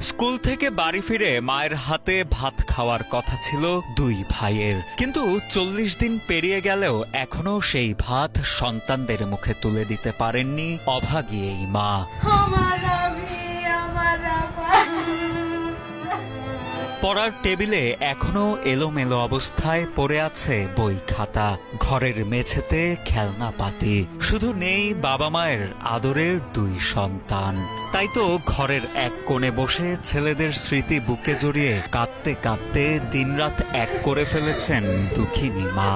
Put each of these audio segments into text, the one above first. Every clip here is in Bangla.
স্কুল থেকে বাড়ি ফিরে মায়ের হাতে ভাত খাওয়ার কথা ছিল দুই ভাইয়ের। কিন্তু চল্লিশ দিন পেরিয়ে গেলেও এখনও সেই ভাত সন্তানদের মুখে তুলে দিতে পারেননি অভাগী এই মা পড়ার টেবিলে এখনও এলোমেলো অবস্থায় পড়ে আছে বই খাতা, ঘরের মেঝেতে খেলনা পাতি। শুধু নেই বাবা মায়ের আদরের দুই সন্তান। তাই তো ঘরের এক কোণে বসে ছেলেদের স্মৃতি বুকে জড়িয়ে কাঁদতে কাঁদতে দিনরাত এক করে ফেলেছেন দুঃখিনী মা।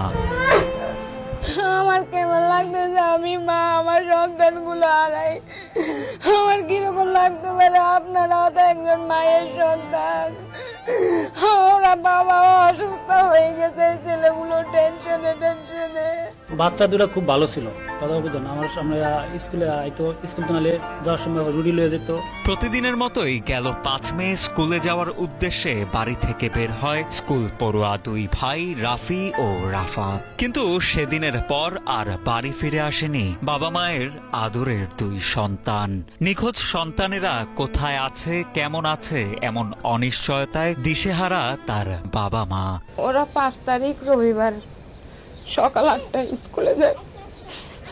আমার কেমন লাগতেছে আমি মা, আমার সন্তানগুলো হারাই। আমার কীরকম লাগতে পারে আপনারাও তো একজন মায়ের সন্তান। ওরা বাবা অসুস্থ হয়ে গেছে ছেলেগুলো টেনশনে টেনশনে বাচ্চা দুটা খুব ভালো ছিল কথা বুঝেন আমার সামনে স্কুলে আইতো স্কুল তো নালে যাওয়ার সময় রুটি লয়ে যেত। প্রতিদিনের মতোই গেল পাঁচ মে স্কুলে যাওয়ার উদ্দেশ্যে বাড়ি থেকে বের হয় স্কুল পড়ুয়া দুই ভাই রাফি ও রাফা। কিন্তু সেদিনের পর আর বাড়ি ফিরে আসেনি বাবা মায়ের আদরের দুই সন্তান। নিখোঁজ সন্তানেরা কোথায় আছে কেমন আছে এমন অনিশ্চয়তায় দিশেহারা তার বাবা মা। ওরা পাঁচ তারিখ রবিবার সকাল আটটায় স্কুলে যায়।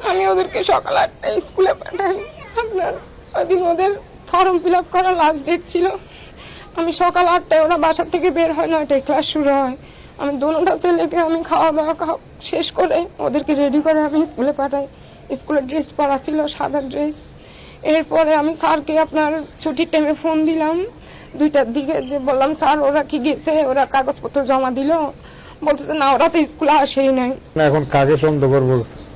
আমি ওদেরকে সকাল আটটায় স্কুলে পাঠাই। আপনার ওদিন ওদের ফর্ম ফিল আপ করা লাস্ট ডেট ছিল। আমি সকাল আটটায় ওরা বাসা থেকে বের হয়, নয়টায় ক্লাস শুরু হয়। আমি দোনোটা ছেলেকে আমি খাওয়া দাওয়া খাওয়া শেষ করে ওদেরকে রেডি করে আমি স্কুলে পাঠাই। স্কুলের ড্রেস পরা ছিল, সাদা ড্রেস এরপরে আমি স্যারকে আপনার ছুটির টাইমে ফোন দিলাম। দুইটার দিকে যে বললাম, স্যার, ওরা কি গেছে? ওরা কাগজপত্র জমা দিল। বলতেছে, না, ওরা তো স্কুলে আসেই নাই। এখন কাকে সন্দেহ করব।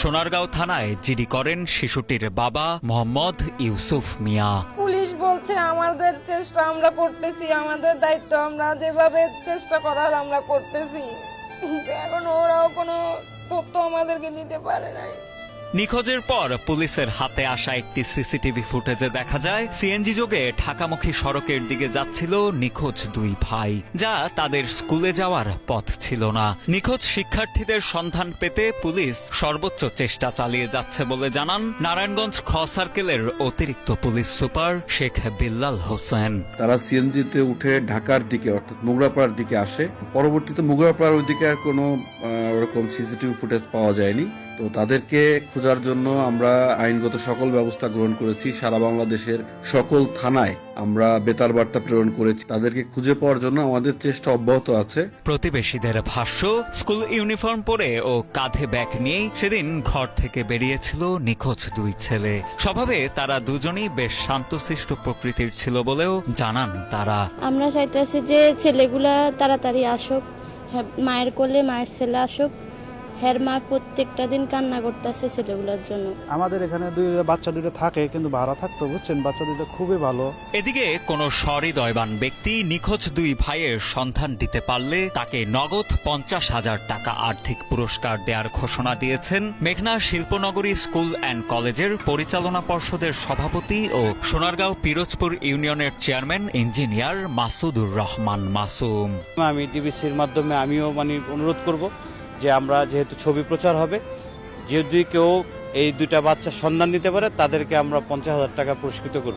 সোনারগাঁও থানায় জিডি করেন শিশুটির বাবা মোহাম্মদ ইউসুফ মিয়া। পুলিশ বলছে, আমাদের চেষ্টা আমরা করতেছি, আমাদের দায়িত্ব আমরা যেভাবে চেষ্টা করার আমরা করতেছি। এখন ওরাও কোনো তথ্য আমাদেরকে দিতে পারে নাই। নিখোঁজের পর পুলিশের হাতে আসা একটি সিসিটিভি ফুটেজে দেখা যায়, সিএনজি যোগে ঢাকামুখী সড়কের দিকে যাচ্ছিল নিখোঁজ দুই ভাই, যা তাদের স্কুলে যাওয়ার পথ ছিল না। নিখোঁজ শিক্ষার্থীদের সন্ধান পেতে পুলিশ সর্বোচ্চ চেষ্টা চালিয়ে যাচ্ছে বলে জানান নারায়ণগঞ্জ খ সার্কেলের অতিরিক্ত পুলিশ সুপার শেখ বিল্লাল হোসেন। তারা সিএনজিতে উঠে ঢাকার দিকে, অর্থাৎ মুগরাপাড়ার দিকে আসে। পরবর্তীতে মুগরাপাড়ার ওইদিকে আর কোনো ওরকম সিসিটিভি ফুটেজ পাওয়া যায়নি। তো তাদেরকে খোঁজার জন্য আমরা আইনগত সকল ব্যবস্থা গ্রহণ করেছি। সারা বাংলাদেশের সকল থানায় আমরা বেতার বার্তা প্রেরণ করেছি। তাদেরকে খুঁজে পাওয়ার জন্য আমাদের চেষ্টা অব্যাহত আছে। প্রতিবেশীদের ভাষ্য স্কুল ইউনিফর্ম পরে ও কাঁধে ব্যাগ নিয়েই সেদিন ঘর থেকে বেরিয়েছিল নিখোঁজ দুই ছেলে। স্বভাবে তারা দুজনেই বেশ শান্তশিষ্ট প্রকৃতির ছিল বলেও জানান তারা। আমরা চাইতেছি যে ছেলেগুলা তাড়াতাড়ি আসুক হ্যাঁ, মায়ের কোলে মায়ের ছেলে আসুক। হ্যার মা প্রত্যেকটা দিন কান্না করতেছে ছেলেগুলোর জন্য। আমাদের এখানে দুই বাচ্চা দুইটা থাকে কিন্তু ভাড়া থাকতো বুঝছেন? বাচ্চা দুইটা খুবই ভালো। এদিকে কোনো সহৃদয়বান ব্যক্তি নিখোঁজ দুই ভাইয়ের সন্ধান দিতে পারলে তাকে নগদ পঞ্চাশ হাজার টাকা আর্থিক পুরস্কার দেওয়ার ঘোষণা দিয়েছেন মেঘনা শিল্পনগরী স্কুল অ্যান্ড কলেজের পরিচালনা পর্ষদের সভাপতি ও সোনারগাঁও পিরোজপুর ইউনিয়নের চেয়ারম্যান ইঞ্জিনিয়ার মাসুদুর রহমান মাসুম। আমি ডিবিসির মাধ্যমে আমিও মানে অনুরোধ করব যে আমরা যেহেতু ছবি প্রচার হবে, যদি কেউ এই দুইটা বাচ্চার সন্ধান দিতে পারে, তাদেরকে আমরা পঞ্চাশ হাজার টাকা পুরস্কৃত করব।